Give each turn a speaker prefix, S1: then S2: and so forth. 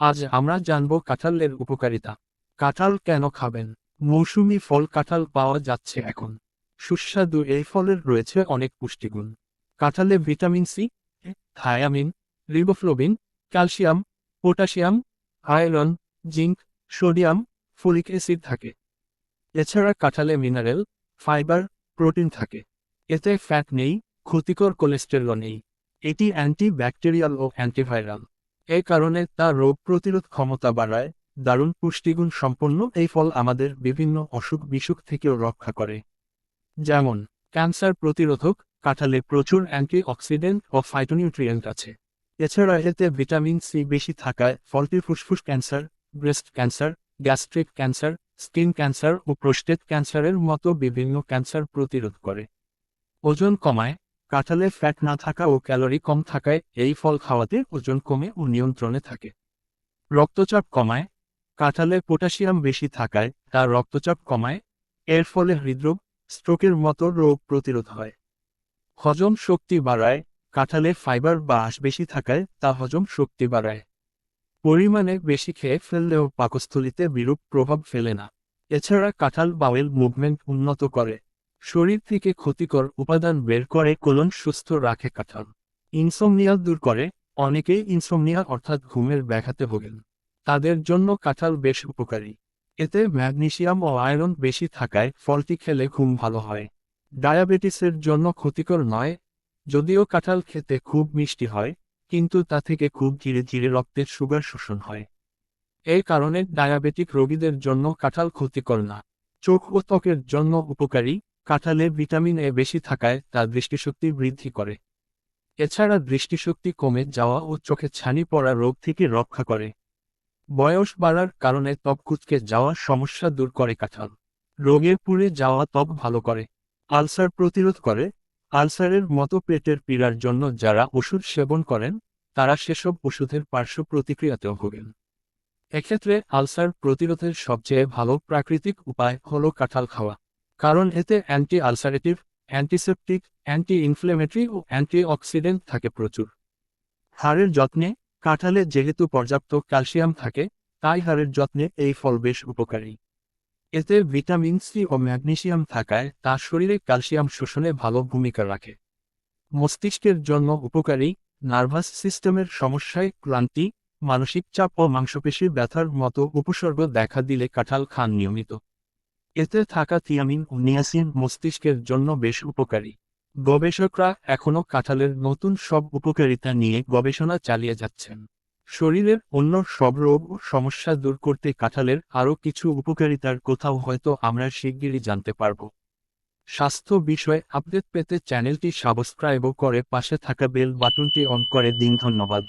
S1: আজ আমরা জানব কাঁঠালের উপকারিতা। কাঁঠাল কেন খাবেন? মৌসুমী ফল কাঁঠাল পাওয়া যাচ্ছে এখন। সুস্বাদু এই ফলের রয়েছে অনেক পুষ্টিগুণ। কাঁঠালে vitamin C, thiamine, riboflavin, calcium, potassium, iron, zinc, sodium, folic acid থাকে। এছাড়া কাঁঠালে মিনারেল, ফাইবার, প্রোটিন থাকে। এতে ফ্যাট নেই, ক্ষতিকর কোলেস্টেরল নেই। এটি অ্যান্টি ব্যাকটেরিয়াল ও অ্যান্টিভাইরাল। এ কারণে তা রোগ প্রতিরোধ ক্ষমতা বাড়ায়, দারুণ পুষ্টিগুণ সম্পন্ন এই ফল আমাদের বিভিন্ন অসুখ বিসুখ থেকেও রক্ষা করে। যেমন, ক্যান্সার প্রতিরোধক কাঁঠালে প্রচুর অ্যান্টিঅক্সিডেন্ট ও ফাইটোনিউট্রিয়েন্ট আছে। এছাড়া এতে ভিটামিন সি বেশি থাকায় ফলটি ফুসফুস cancer, breast cancer, gastric cancer, skin cancer ও প্রোস্টেট ক্যান্সারের মতো বিভিন্ন ক্যান্সার প্রতিরোধ করে। ওজন কমায় কাঁঠালে ফ্যাট না থাকা ও ক্যালোরি কম থাকায় এই ফল খাওয়াতে ওজন কমে ও নিয়ন্ত্রণে থাকে। রক্তচাপ কমায়। কাঁঠালে পটাশিয়াম বেশি থাকায় তা রক্তচাপ কমায়। এর ফলে হৃদরোগ স্ট্রোকের মতো রোগ প্রতিরোধ হয়। হজম শক্তি বাড়ায়। কাঁঠালে ফাইবার বা আঁশ বেশি থাকায় তা হজম শক্তি বাড়ায়। পরিমাণে বেশি খেয়ে ফেললেও পাকস্থলিতে বিরূপ প্রভাব ফেলে না। এছাড়া কাঁঠাল বাওয়েল মুভমেন্ট উন্নত করে। শরীর থেকে ক্ষতিকর উপাদান বের করে কোলন সুস্থ রাখে কাঁঠাল। ইনসোমনিয়া দূর করে, অনেকেই ইনসোমনিয়া অর্থাৎ ঘুমের ব্যাঘাতে ভোগেন। তাদের জন্য কাঁঠাল বেশ উপকারী। এতে ম্যাগনেসিয়াম ও আয়রন বেশি থাকায় ফলটি খেলে ঘুম ভালো হয়। ডায়াবেটিসের জন্য ক্ষতিকর নয়, যদিও কাঁঠাল খেতে খুব মিষ্টি হয়, কিন্তু তা থেকে খুব ধীরে ধীরে রক্তের সুগার শোষণ হয়। এই কারণে ডায়াবেটিক রোগীদের জন্য কাঁঠাল ক্ষতিকর না। চোখ ও ত্বকের জন্য উপকারী কাঁঠালে ভিটামিন এ বেশি থাকায় তা দৃষ্টিশক্তি বৃদ্ধি করে। এছাড়া দৃষ্টিশক্তি কমে যাওয়া ও চোখে ছানি পড়া রোগ থেকে রক্ষা করে। বয়স বাড়ার কারণে ত্বক কুচকে যাওয়ার সমস্যা দূর করে কাঁঠাল। রোগে পুড়ে যাওয়া ত্বক ভালো করে। আলসার প্রতিরোধ করে। আলসারের মতো পেটের পীড়ার জন্য যারা ওষুধ সেবন করেন, তারা সেসব ওষুধের পার্শ্ব প্রতিক্রিয়াতেও ভোগেন। এক্ষেত্রে আলসার প্রতিরোধের সবচেয়ে ভালো প্রাকৃতিক উপায় হল কাঁঠাল খাওয়া। কারণ এতে anti ulcerative antiseptic anti inflammatory ও অ্যান্টি অক্সিডেন্ট থাকে প্রচুর। হাড়ের যত্নে কাঁঠালে যেহেতু পর্যাপ্ত ক্যালসিয়াম থাকে, তাই হাড়ের যত্নে এই ফল বেশ উপকারী। এতে ভিটামিন সি ও ম্যাগনেসিয়াম থাকায় তা শরীরে ক্যালসিয়াম শোষণে ভালো ভূমিকা রাখে। মস্তিষ্কের জন্য উপকারী নার্ভাস সিস্টেমের সমস্যায় ক্লান্তি, মানসিক চাপ ও মাংসপেশির ব্যথার মতো উপসর্গ দেখা দিলে কাঁঠাল খান নিয়মিত। এতে থাকা থিয়ামিন ও নিয়াসিন মস্তিষ্কের জন্য বেশ উপকারী। গবেষকরা এখনও কাঁঠালের নতুন সব উপকারিতা নিয়ে গবেষণা চালিয়ে যাচ্ছেন। শরীরের অন্য সব রোগ ও সমস্যা দূর করতে কাঁঠালের আরও কিছু উপকারিতার কোথাও হয়তো আমরা শিগগিরই জানতে পারব। স্বাস্থ্য বিষয়ে আপডেট পেতে চ্যানেলটি সাবস্ক্রাইবও করে পাশে থাকা বেল বাটনটি অন করে দিন ধন্যবাদ।